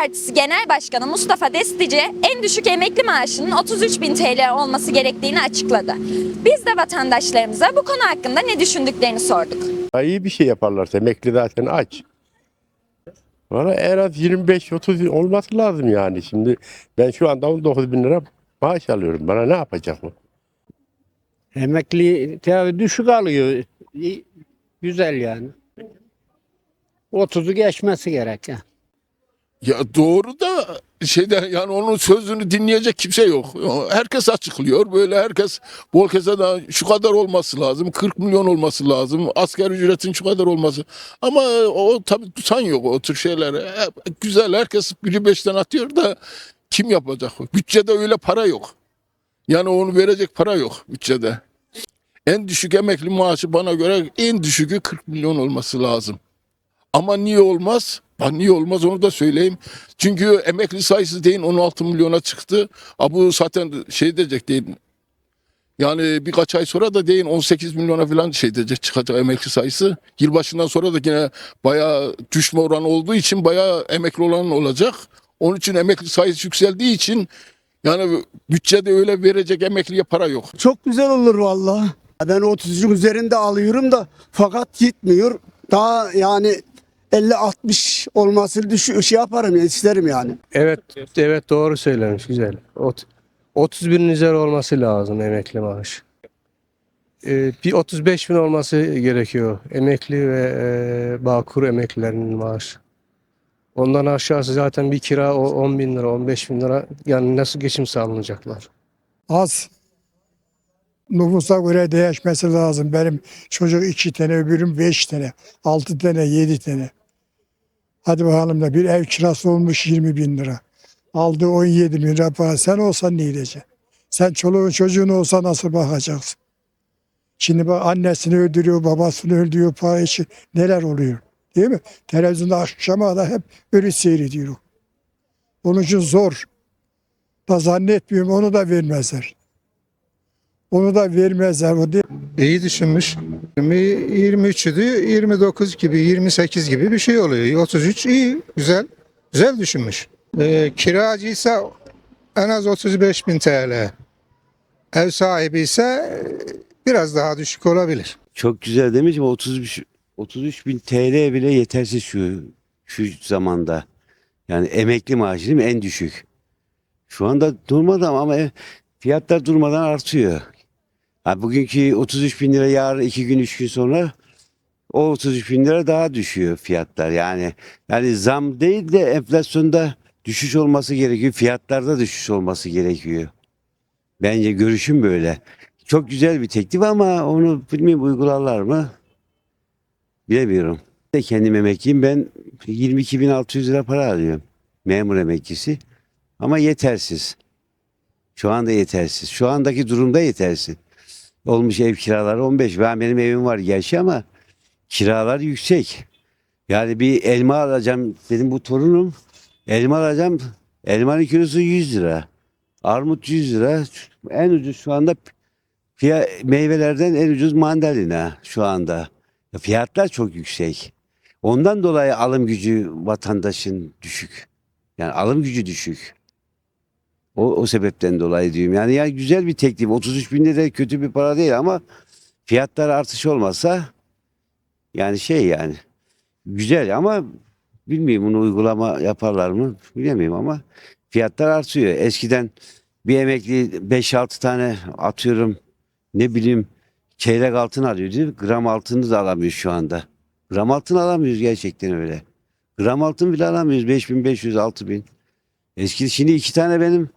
Partisi Genel Başkanı Mustafa Destici en düşük emekli maaşının 33 bin TL olması gerektiğini açıkladı. Biz de vatandaşlarımıza bu konu hakkında ne düşündüklerini sorduk. İyi bir şey yaparlarsa emekli zaten aç. Valla en az 25-30 olması lazım yani. Şimdi ben şu anda 19 bin lira maaş alıyorum. Bana ne yapacak bu? Emekli düşük alıyor. Güzel yani. 30'u geçmesi gerek. ya. Ya doğru da şeyde yani onun sözünü dinleyecek kimse yok. Herkes açıklıyor. Böyle herkes bol keseden şu kadar olması lazım. 40 milyon olması lazım. Asgari ücretin şu kadar olması. Ama o tabii tutan yok o tür şeyler. E, Güzel herkes biri beşten atıyor da kim yapacak? Bütçede öyle para yok. Yani onu verecek para yok bütçede. En düşük emekli maaşı bana göre en düşükü 40 milyon olması lazım. Ama niye olmaz? Ha, niye olmaz onu da söyleyeyim. Çünkü emekli sayısı değil 16 milyona çıktı. Ha, bu zaten şey diyecek değil. Yani birkaç ay sonra da değil 18 milyona falan şey diyecek çıkacak emekli sayısı. Yılbaşından sonra da yine bayağı düşme oranı olduğu için bayağı emekli olan olacak. Onun için emekli sayısı yükseldiği için yani bütçede öyle verecek emekliye para yok. Çok güzel olur vallahi. Ben 30'un üzerinde alıyorum da fakat gitmiyor. Daha yani 50-60 olması düş şey yaparım ya isterim yani. Evet, evet doğru söylemiş güzel. Ot, 30 binin üzeri olması lazım emekli maaş. Ee, bir 35 bin olması gerekiyor emekli ve e, bağkur emeklilerinin maaşı. Ondan aşağısı zaten bir kira o 10 bin lira, 15 bin lira. Yani nasıl geçim sağlanacaklar? az. Nüfusa göre değişmesi lazım. Benim çocuk iki tane, öbürüm beş tane, altı tane, yedi tane. Hadi bakalım da bir ev kirası olmuş 20 bin lira. Aldı 17 bin lira para. Sen olsan ne edeceksin? Sen çoluğun çocuğun olsa nasıl bakacaksın? Şimdi bak annesini öldürüyor, babasını öldürüyor para için neler oluyor? Değil mi? Televizyonda akşama da hep öyle seyrediyor. Onun için zor. Da zannetmiyorum onu da vermezler. Onu da vermezler. O değil. İyi düşünmüş. 23 idi, 29 gibi, 28 gibi bir şey oluyor. 33 iyi, güzel. Güzel düşünmüş. Ee, kiracıysa en az 35 bin TL. Ev sahibi ise e, biraz daha düşük olabilir. Çok güzel demiş ama 33, 33 bin TL bile yetersiz şu, şu zamanda. Yani emekli maaşı değil mi? En düşük. Şu anda durmadı ama ama e- fiyatlar durmadan artıyor. Ha, bugünkü 33 bin lira yarın iki gün üç gün sonra o 33 bin lira daha düşüyor fiyatlar. Yani yani zam değil de enflasyonda düşüş olması gerekiyor. Fiyatlarda düşüş olması gerekiyor. Bence görüşüm böyle. Çok güzel bir teklif ama onu bilmiyorum uygularlar mı? Bilemiyorum. De kendim emekliyim. Ben 22.600 lira para alıyorum. Memur emeklisi. Ama yetersiz. Şu anda yetersiz. Şu andaki durumda yetersiz. Olmuş ev kiraları 15. Ben benim evim var gerçi ama kiralar yüksek. Yani bir elma alacağım dedim bu torunum. Elma alacağım. Elmanın kilosu 100 lira. Armut 100 lira. En ucuz şu anda Fiya, meyvelerden en ucuz mandalina şu anda. Fiyatlar çok yüksek. Ondan dolayı alım gücü vatandaşın düşük. Yani alım gücü düşük. O, o sebepten dolayı diyorum. Yani, yani güzel bir teklif. 33 bin lira kötü bir para değil ama fiyatlar artış olmazsa yani şey yani güzel ama bilmiyorum bunu uygulama yaparlar mı bilemiyorum ama fiyatlar artıyor. Eskiden bir emekli 5-6 tane atıyorum ne bileyim çeyrek altın alıyor değil mi? Gram altını da alamıyoruz şu anda. Gram altın alamıyoruz gerçekten öyle. Gram altın bile alamıyoruz. 5500, 6000. Eski şimdi iki tane benim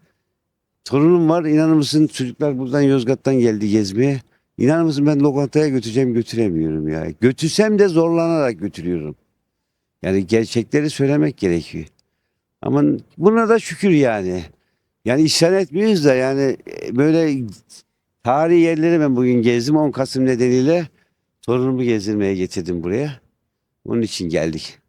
torunum var. İnanır mısın çocuklar buradan Yozgat'tan geldi gezmeye. İnanır mısın ben lokantaya götüreceğim götüremiyorum ya. Götürsem de zorlanarak götürüyorum. Yani gerçekleri söylemek gerekiyor. Ama buna da şükür yani. Yani isyan etmiyoruz da yani e, böyle Tarihi yerleri ben bugün gezdim 10 Kasım nedeniyle torunumu gezdirmeye getirdim buraya. Onun için geldik.